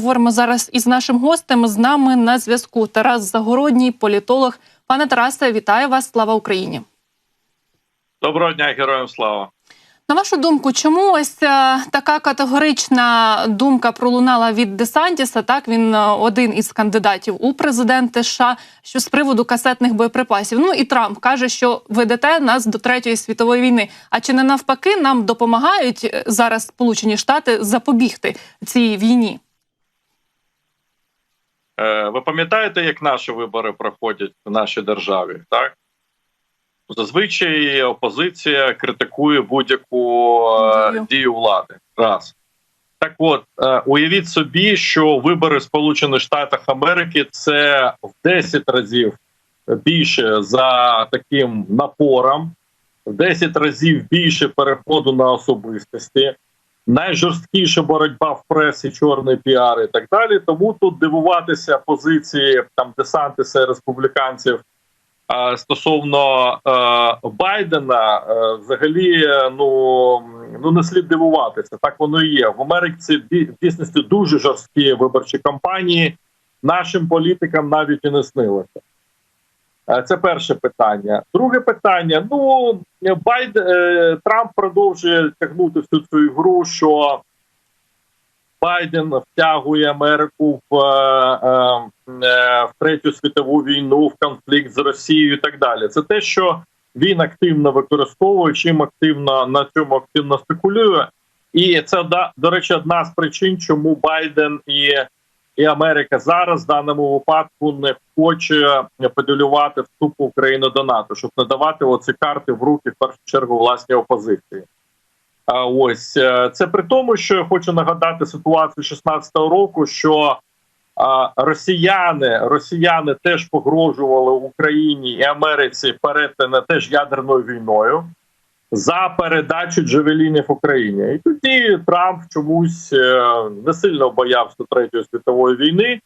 Говоримо зараз із нашим гостем. З нами на зв'язку Тарас Загородній, політолог. Пане Тарасе, вітаю вас! Слава Україні! Доброго дня, героям слава. На вашу думку, чому ось е, така категорична думка пролунала від Десантіса? Так він е, один із кандидатів у президенти США, що з приводу касетних боєприпасів. Ну і Трамп каже, що ведете нас до третьої світової війни. А чи не навпаки нам допомагають е, зараз Сполучені Штати запобігти цій війні? Е, Ви пам'ятаєте, як наші вибори проходять в нашій державі? Так зазвичай опозиція критикує будь-яку е, Дію. влади. Раз так, от е, уявіть собі, що вибори в Сполучених Штатах Америки це в 10 разів більше за таким напором, в 10 разів більше переходу на особистості. Найжорсткіша боротьба в пресі, чорний піар і так далі. Тому тут дивуватися позиції там десантиса республіканців е, стосовно е, Байдена, е, взагалі, ну ну не слід дивуватися. Так воно і є в Америці. В дійсності дуже жорсткі виборчі кампанії. Нашим політикам навіть і не снилося. Е, Це перше питання. Друге питання: ну Байд е, Трамп продовжує тягнути всю цю ігру, що Байден втягує Америку в, е, в третю світову війну, в конфлікт з Росією і так далі. Це те, що він активно використовує, чим активно на цьому активно спекулює. І це до речі, одна з причин, чому Байден і, і Америка зараз в даному випадку не хоче поділювати вступ України до НАТО, щоб не давати оці карти в руки в першу чергу власній опозиції. А ось е, це при тому, що я хочу нагадати ситуацію 16-го року, що росіяни росіяни теж погрожували Україні і Америці перетине теж ядерною війною за передачу джевелінів Україні. І тоді Трамп чомусь е, не сильно боявся третьої світової війни,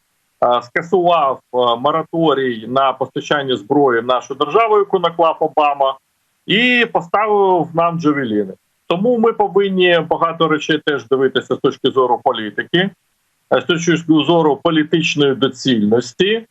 скасував е, мораторій на постачання зброї в нашу державу, яку наклав Обама, і поставив нам джевеліни. Тому ми повинні багато речей теж дивитися з точки зору політики, е, з точки зору політичної доцільності.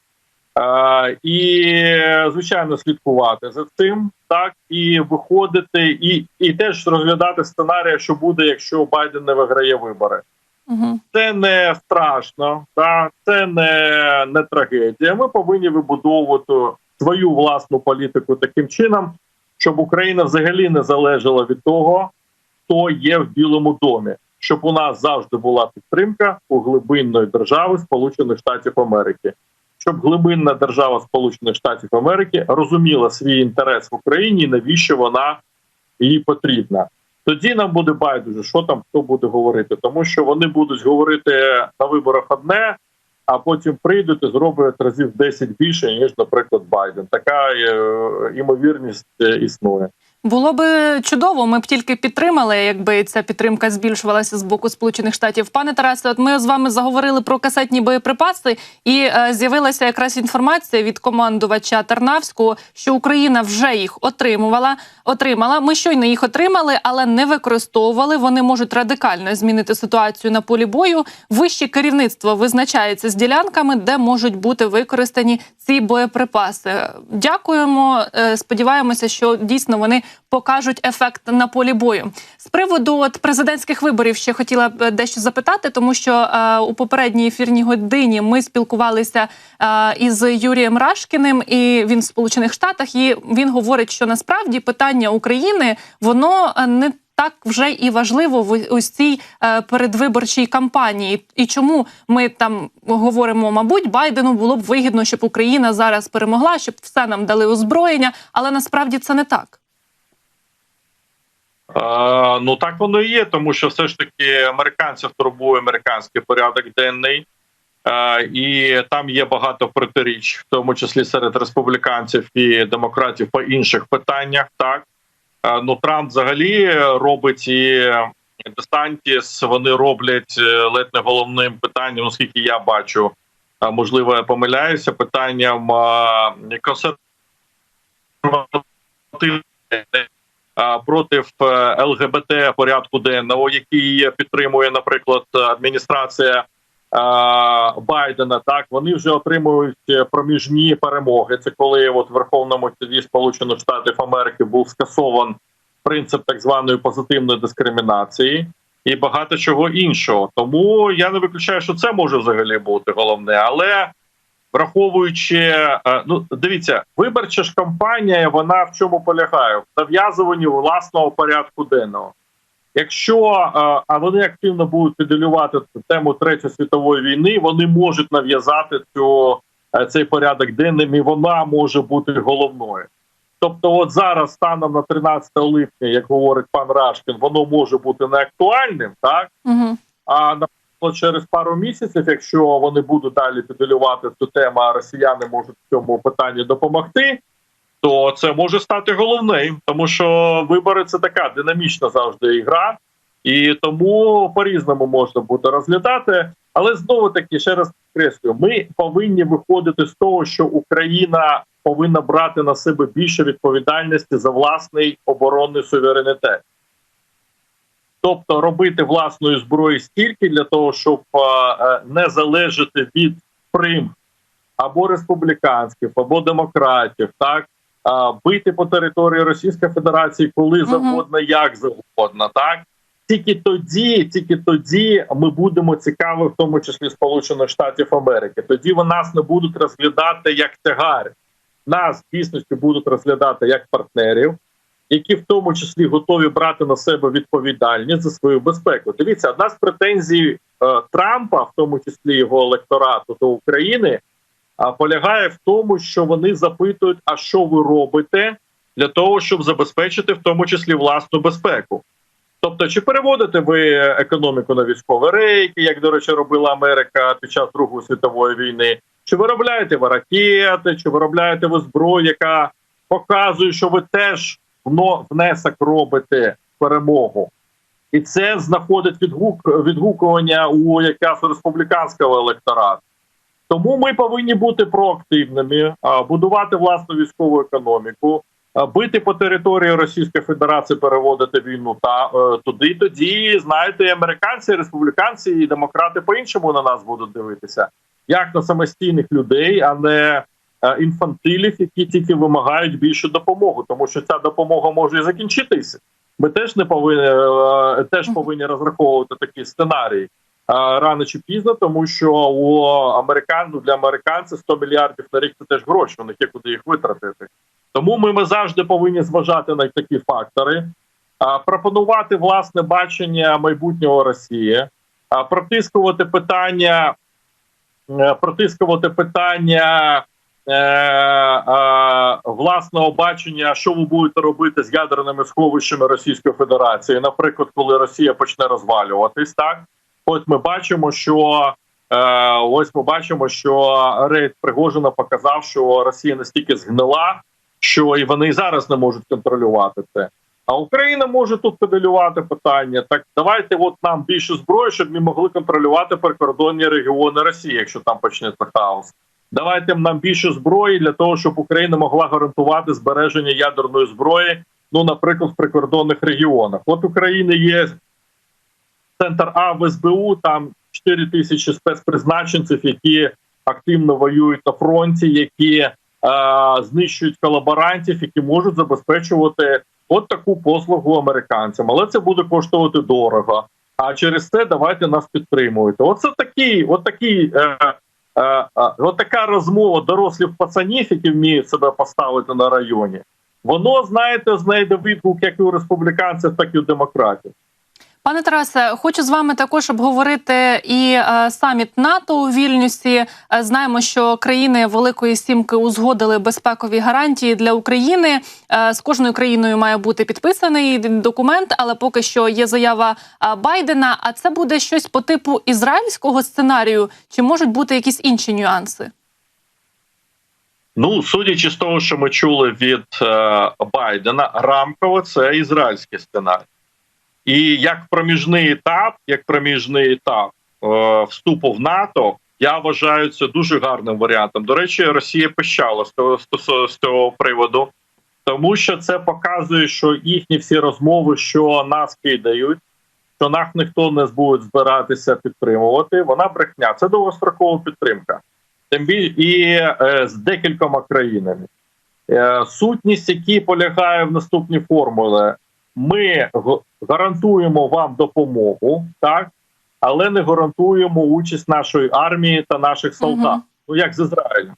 Е, і звичайно слідкувати за цим, так і виходити, і, і теж розглядати сценарій, що буде, якщо Байден не виграє вибори. Угу. Це не страшно, так це не, не трагедія. Ми повинні вибудовувати свою власну політику таким чином, щоб Україна взагалі не залежала від того, хто є в Білому домі, щоб у нас завжди була підтримка у глибинної держави Сполучених Штатів Америки, щоб глибинна держава Сполучених Штатів Америки розуміла свій інтерес в Україні, і навіщо вона їй потрібна. Тоді нам буде байдуже, що там хто буде говорити, тому що вони будуть говорити на виборах одне, а потім прийдуть і зроблять разів 10 більше ніж, наприклад, Байден. Така е, імовірність е, існує. Було би чудово. Ми б тільки підтримали, якби ця підтримка збільшувалася з боку Сполучених Штатів. Пане Тарасе, от ми з вами заговорили про касетні боєприпаси, і е, з'явилася якраз інформація від командувача Тарнавського, що Україна вже їх отримувала. Отримала. Ми щойно їх отримали, але не використовували. Вони можуть радикально змінити ситуацію на полі бою. Вище керівництво визначається з ділянками, де можуть бути використані ці боєприпаси. Дякуємо. е, Сподіваємося, що дійсно вони покажуть ефект на полі бою. З приводу от президентських виборів ще хотіла б дещо запитати, тому що е, у попередній ефірній годині ми спілкувалися е, із Юрієм Рашкіним, і він в Сполучених Штатах. І він говорить, що насправді питання України воно е, не так вже і важливо в ось цій е, передвиборчій кампанії. І чому ми там говоримо, мабуть, Байдену було б вигідно, щоб Україна зараз перемогла, щоб все нам дали озброєння, але насправді це не так. Е, ну так воно і є, тому що все ж таки американців турбує американський порядок денний, е, і там є багато протиріч, в тому числі серед республіканців і демократів по інших питаннях. Так Е, ну Трамп взагалі робить і Дестантіс, вони роблять ледь не головним питанням, оскільки я бачу, можливо, я помиляюся питанням консервативних проти е, ЛГБТ порядку денного, який підтримує, наприклад, адміністрація Байдена. Так вони вже отримують е, проміжні перемоги. Це коли от в Верховному суді Сполучених Штатів Америки був скасован принцип так званої позитивної дискримінації і багато чого іншого. Тому я не виключаю, що це може взагалі бути головне, але враховуючи, е, ну дивіться, виборча ж кампанія, вона в чому полягає? В нав'язуванні власного порядку денного. Якщо е, а вони активно будуть педалювати тему Третьої світової війни, вони можуть нав'язати цю е, цей порядок денним, і вона може бути головною. Тобто, от зараз, станом на 13 липня, як говорить пан Рашкін, воно може бути неактуальним, так Угу. а наприклад, через пару місяців, якщо вони будуть далі педалювати цю тему, а росіяни можуть в цьому питанні допомогти, то це може стати головним, тому що вибори це така динамічна завжди ігра, і тому по-різному можна буде розглядати. Але знову таки, ще раз підкреслюю, ми повинні виходити з того, що Україна повинна брати на себе більше відповідальності за власний оборонний суверенітет. Тобто робити власної зброї стільки для того, щоб е, не залежати від прим. Або республіканських, або демократів, так? Бити по території Російської Федерації, коли завгодно, як завгодно, так? Тільки тоді, тільки тоді ми будемо цікаві, в тому числі Сполучених Штатів Америки. Тоді вони нас не будуть розглядати як тягар. Нас дійсності будуть розглядати як партнерів, які в тому числі готові брати на себе відповідальність за свою безпеку. Дивіться, одна з претензій е, Трампа, в тому числі його електорату до України, а, полягає в тому, що вони запитують, а що ви робите для того, щоб забезпечити в тому числі власну безпеку. Тобто, чи переводите ви економіку на військові рейки, як до речі, робила Америка під час Другої світової війни? Чи виробляєте ви ракети, чи виробляєте ви зброю, яка показує, що ви теж внесок робите в перемогу? І це знаходить відгук відгукування у якраз республіканського електорату. Тому ми повинні бути проактивними, будувати власну військову економіку, бити по території Російської Федерації, переводити війну та е, туди. Тоді знаєте, американці, республіканці і демократи по-іншому на нас будуть дивитися, як на самостійних людей, а не інфантилів, які тільки вимагають більшу допомогу, тому що ця допомога може і закінчитися. Ми теж не повинні е, теж повинні розраховувати такі сценарії рано чи пізно, тому що у американ ну, для американців 100 мільярдів на рік це теж гроші. У них є куди їх витратити. Тому ми, ми завжди повинні зважати на такі фактори, пропонувати власне бачення майбутнього Росії, протискувати питання, е, протискувати питання. Е, е, власного бачення, що ви будете робити з ядерними сховищами Російської Федерації, наприклад, коли Росія почне розвалюватись, так Ось ми бачимо, що е, ось ми бачимо, що рейд Пригожина показав, що Росія настільки згнила, що і вони і зараз не можуть контролювати це. А Україна може тут педалювати питання. Так давайте, от нам більше зброї, щоб ми могли контролювати прикордонні регіони Росії, якщо там почнеться хаос. Давайте нам більше зброї для того, щоб Україна могла гарантувати збереження ядерної зброї. Ну, наприклад, в прикордонних регіонах. От України є центр А в СБУ, там 4 тисячі спецпризначенців, які активно воюють на фронті, які е, знищують колаборантів, які можуть забезпечувати от таку послугу американцям. Але це буде коштувати дорого. А через це давайте нас підтримуйте. Оце такий, от такий. Е, от така розмова дорослих пацанів, які вміють себе поставити на районі. Воно знаєте, знайде відгук як і у республіканців, так і у демократів. Пане Тарасе, хочу з вами також обговорити і е, саміт НАТО у Вільнюсі. Е, знаємо, що країни Великої Сімки узгодили безпекові гарантії для України. Е, з кожною країною має бути підписаний документ, але поки що є заява е, Байдена. А це буде щось по типу ізраїльського сценарію, чи можуть бути якісь інші нюанси? Ну, судячи з того, що ми чули від е, Байдена, рамково це ізраїльський сценарій. І як проміжний етап, як проміжний етап е, вступу в НАТО, я вважаю це дуже гарним варіантом. До речі, Росія пищала з того з цього приводу, тому що це показує, що їхні всі розмови, що нас кидають, що нас ніхто не буде збиратися підтримувати. Вона брехня. Це довгострокова підтримка. Тим більше і е, з декількома країнами. Е, сутність, які полягає в наступній формулі, ми гарантуємо вам допомогу, так, але не гарантуємо участь нашої армії та наших солдат. Мгм. Ну як з Ізраїлем.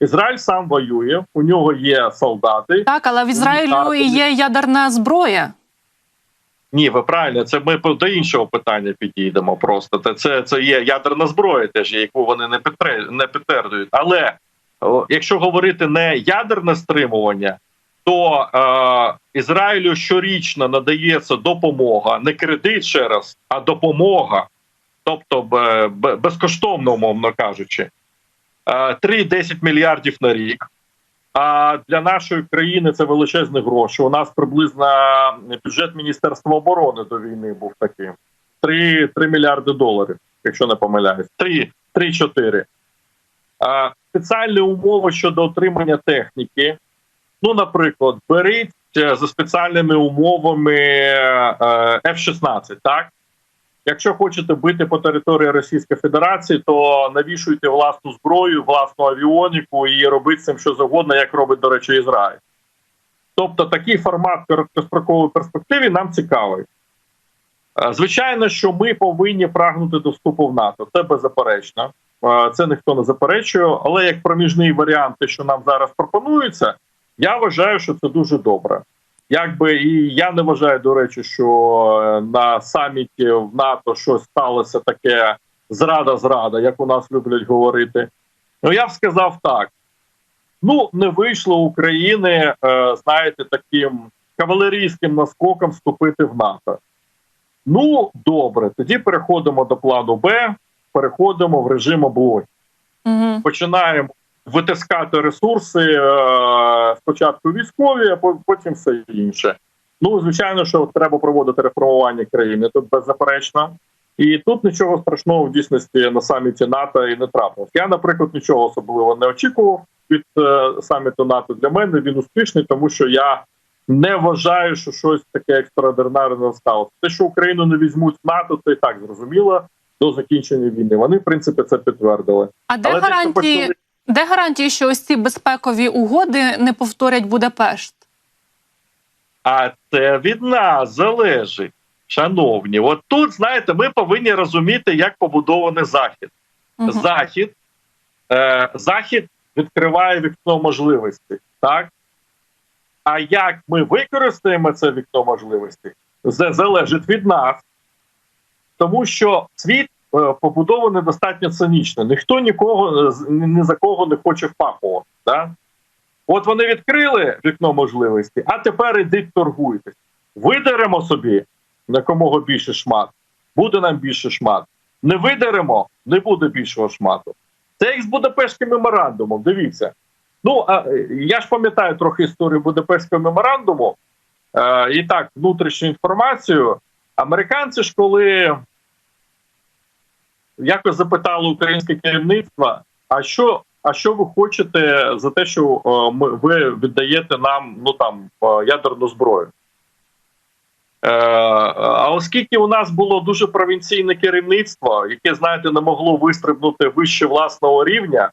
Ізраїль сам воює, у нього є солдати. Так, але в Ізраїлю і є ядерна зброя. Ні, ви правильно, це ми до іншого питання підійдемо. Просто це, це, є ядерна зброя, теж яку вони не підтверджують. Але о, якщо говорити не ядерне стримування, то е, Ізраїлю щорічно надається допомога, не кредит ще раз, а допомога, тобто безкоштовно, умовно кажучи, е, 3-10 мільярдів на рік. А для нашої країни це величезні гроші. У нас приблизно бюджет Міністерства оборони до війни був таким: 3, 3 мільярди доларів, якщо не помиляюсь. 3, 3-4. Спеціальні умови щодо отримання техніки. Ну, наприклад, беріть е, за спеціальними умовами е, F-16, так? Якщо хочете бити по території Російської Федерації, то навішуйте власну зброю, власну авіоніку і робіть цим що завгодно, як робить, до речі, Ізраїль. Тобто такий формат короткострокової перспективи нам цікавий. Е, Звичайно, що ми повинні прагнути до вступу в НАТО. Це беззаперечно. Е, Це ніхто не заперечує. Але як проміжний варіант, те, що нам зараз пропонується, я вважаю, що це дуже добре. Якби і я не вважаю, до речі, що е, на саміті в НАТО щось сталося таке зрада-зрада, як у нас люблять говорити. Ну я б сказав так: ну не вийшло України, е, знаєте, таким кавалерійським наскоком вступити в НАТО. Ну добре, тоді переходимо до плану Б, переходимо в режим облоги Угу. починаємо витискати ресурси е, спочатку військові, а потім все інше. Ну звичайно, що треба проводити реформування країни. Тут беззаперечно. І тут нічого страшного в дійсності на саміті НАТО і не трапилось. Я, наприклад, нічого особливо не очікував від е, саміту НАТО. Для мене він успішний, тому що я не вважаю, що щось таке екстраординарне сталося. Те, що Україну не візьмуть в НАТО, це і так зрозуміло до закінчення війни. Вони, в принципі, це підтвердили. А де Але гарантії, почали- де гарантії, що ось ці безпекові угоди не повторять Будапешт? А це від нас залежить, шановні. От тут, знаєте, ми повинні розуміти, як побудований захід. Мгм. Захід, е, захід відкриває вікно можливостей, так? А як ми використаємо це вікно можливостей, це залежить від нас, тому що світ е, побудований достатньо цинічно. Ніхто нікого е, ні за кого не хоче впахувати. Да? От вони відкрили вікно можливості, а тепер ідіть торгуйтесь. Видеремо собі якомога більше шмат, буде нам більше шмат. Не видеремо, не буде більшого шмату. Це як з Будапештським меморандумом. Дивіться. Ну а е, я ж пам'ятаю трохи історію Будапештського меморандуму. Е, і так, внутрішню інформацію. Американці ж коли якось запитали українське керівництво, а що, а що ви хочете за те, що е, ми, ви віддаєте нам ну там е, ядерну зброю? Е, а оскільки у нас було дуже провінційне керівництво, яке, знаєте, не могло вистрибнути вище власного рівня,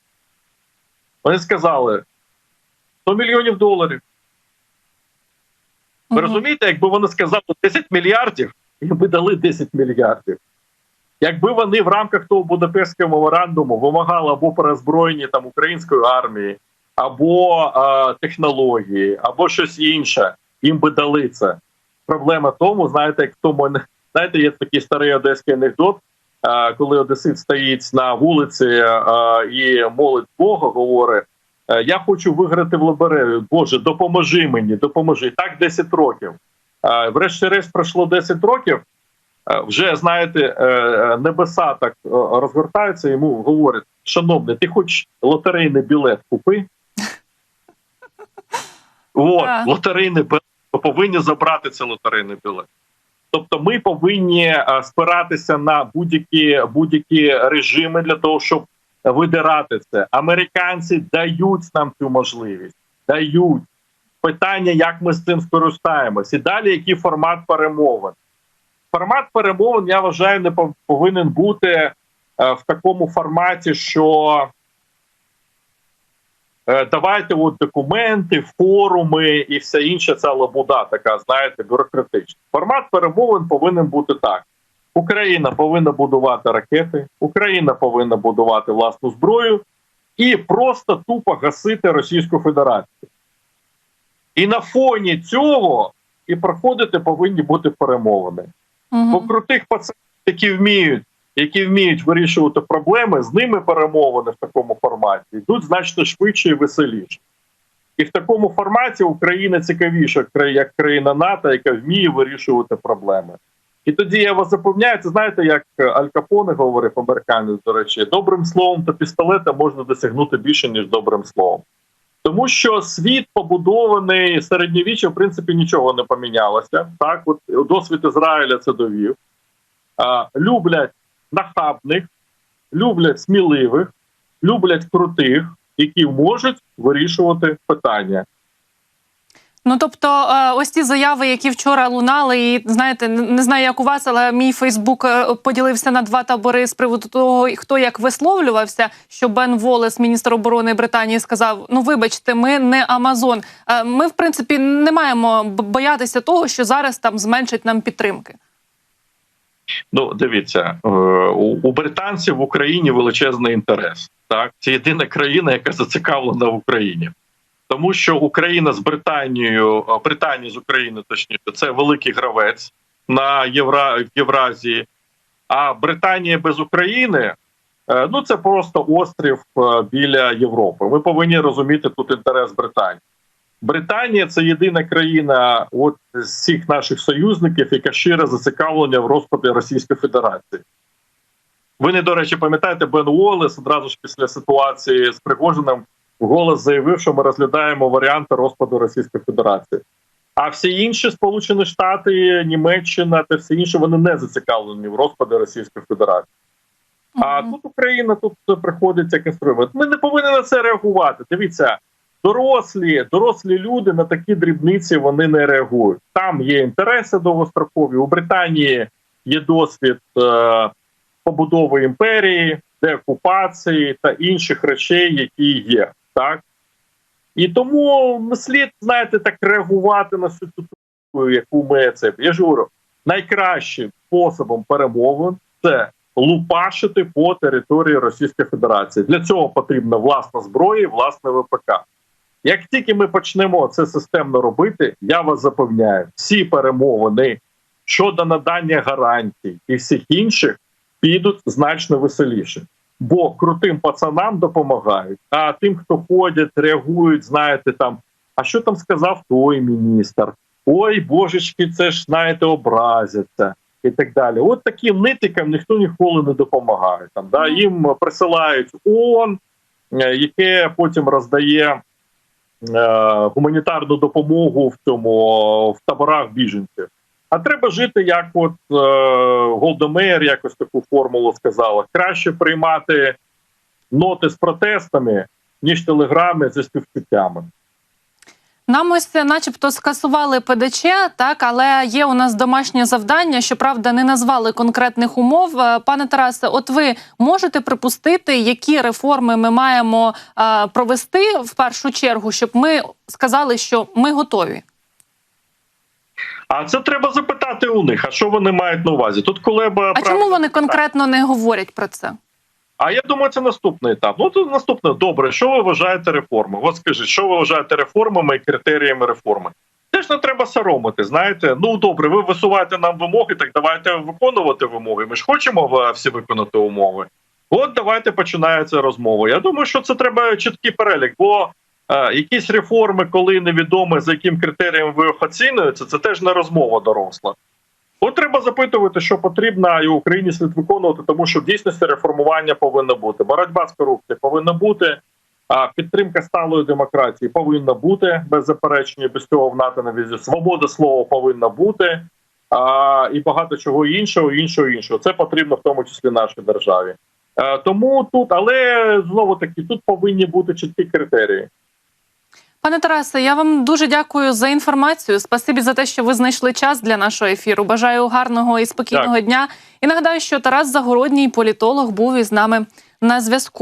вони сказали 100 мільйонів доларів. Ви Мгм. розумієте, якби вони сказали 10 мільярдів, їм би дали 10 мільярдів. Якби вони в рамках того Будапештського меморандуму вимагали або перезброєння там української армії, або е, технології, або щось інше, їм би дали це. Проблема тому, знаєте, як тому знаєте, є такий старий одеський анекдот, е, коли одесит стоїть на вулиці е, і молить Бога, говорить. е, Я хочу виграти в лабереві. Боже, допоможи мені, допоможи. Так 10 років. Е, Врешті-решт пройшло 10 років. Е, Вже знаєте, е, небеса так е, розгортаються. Йому говорять: шановний, ти хоч лотерейний білет купи? От, лотерейний білет. Повинні забрати цей лотерейний білет. Тобто, ми повинні е, спиратися на будь-які будь-які режими для того, щоб видирати це. Американці дають нам цю можливість. Дають питання, як ми з цим скористаємось, і далі який формат перемовин. Формат перемовин, я вважаю, не повинен бути е, в такому форматі, що е, давайте от документи, форуми і все інше це лабуда, така, знаєте, бюрократична. Формат перемовин повинен бути так. Україна повинна будувати ракети, Україна повинна будувати власну зброю і просто тупо гасити Російську Федерацію. І на фоні цього і проходити повинні бути перемовини. Мгм. Бо крутих пацанів, які вміють, які вміють вирішувати проблеми, з ними перемовини в такому форматі йдуть значно швидше і веселіше. І в такому форматі Україна цікавіша як країна НАТО, яка вміє вирішувати проблеми. І тоді я вас запевняю, це знаєте, як Аль Капоне говорив американець, до речі, добрим словом та пістолетом можна досягнути більше, ніж добрим словом. Тому що світ побудований середньовіччя, в принципі, нічого не помінялося. Так, от досвід Ізраїля це довів. А, люблять нахабних, люблять сміливих, люблять крутих, які можуть вирішувати питання. Ну тобто, е, ось ці заяви, які вчора лунали, і знаєте, не знаю, як у вас, але мій Фейсбук е, поділився на два табори з приводу того, хто як висловлювався. Що Бен Волес, міністр оборони Британії, сказав: Ну, вибачте, ми не Амазон. Е, Ми, в принципі, не маємо боятися того, що зараз там зменшать нам підтримки. Ну, дивіться, у британців в Україні величезний інтерес. Так, це єдина країна, яка зацікавлена в Україні. Тому що Україна з Британією, Британія з Україною, точніше, це великий гравець на Євра, Євразії. А Британія без України е, ну це просто острів е, біля Європи. Ми повинні розуміти тут інтерес Британії. Британія це єдина країна, от з всіх наших союзників, яка щиро зацікавлена в розпаді Російської Федерації. Ви не до речі, пам'ятаєте, Бен Уоллес одразу ж після ситуації з Пригожиним голос заявив, що ми розглядаємо варіанти розпаду Російської Федерації. А всі інші Сполучені Штати, Німеччина та всі інші вони не зацікавлені в розпаді Російської Федерації. А тут Україна тут приходить як інструмент. Ми не повинні на це реагувати. Дивіться, дорослі, дорослі люди на такі дрібниці вони не реагують. Там є інтереси довгострокові. У Британії є досвід е, побудови імперії, деокупації та інших речей, які є. Так і тому слід, знаєте, так реагувати на цю ситуацію, яку ми це. Я ж говорю, найкращим способом перемовин це лупашити по території Російської Федерації. Для цього потрібна власна зброя, і власне ВПК. Як тільки ми почнемо це системно робити, я вас запевняю, всі перемовини щодо надання гарантій і всіх інших підуть значно веселіше. Бо крутим пацанам допомагають, а тим, хто ходять, реагують, знаєте, там, а що там сказав той міністр? Ой, божечки, це ж знаєте, образяться і так далі. От таким нитикам ніхто ніколи не допомагає. Там да їм присилають ООН, е, яке потім роздає е, гуманітарну допомогу в цьому в таборах біженців. А треба жити, як от е, Голдомейр якось таку формулу сказала: краще приймати ноти з протестами, ніж телеграми зі співчуттями. Нам ось, начебто, скасували ПДЧ, так але є у нас домашнє завдання. Щоправда, не назвали конкретних умов. Е, Пане Тарасе, от ви можете припустити, які реформи ми маємо е, провести в першу чергу, щоб ми сказали, що ми готові. А це треба запитати у них. А що вони мають на увазі? Тут Кулеба А чому вони конкретно не говорять про це? А я думаю, це наступний етап. Ну то наступне добре. Що ви вважаєте реформи? От скажіть, що ви вважаєте реформами і критеріями реформи? Теж не треба соромити. Знаєте, ну добре, ви висуваєте нам вимоги, так давайте виконувати вимоги. Ми ж хочемо всі виконати умови. От давайте починається розмова. Я думаю, що це треба чіткий перелік, бо якісь реформи, коли невідомо за яким критерієм ви оцінюєте, це теж не розмова доросла. От треба запитувати, що потрібно, і Україні слід виконувати, тому що в дійсності реформування повинно бути. Боротьба з корупцією повинна бути. А підтримка сталої демократії повинна бути без заперечення, без цього в НАТО на візі. Свобода слова повинна бути. І багато чого іншого, іншого, іншого. Це потрібно в тому числі нашій державі. Е, тому тут, але знову таки, тут повинні бути чіткі критерії. Пане Тарасе, я вам дуже дякую за інформацію. Спасибі за те, що ви знайшли час для нашого ефіру. Бажаю гарного і спокійного дня. І нагадаю, що Тарас Загородній політолог був із нами на зв'язку.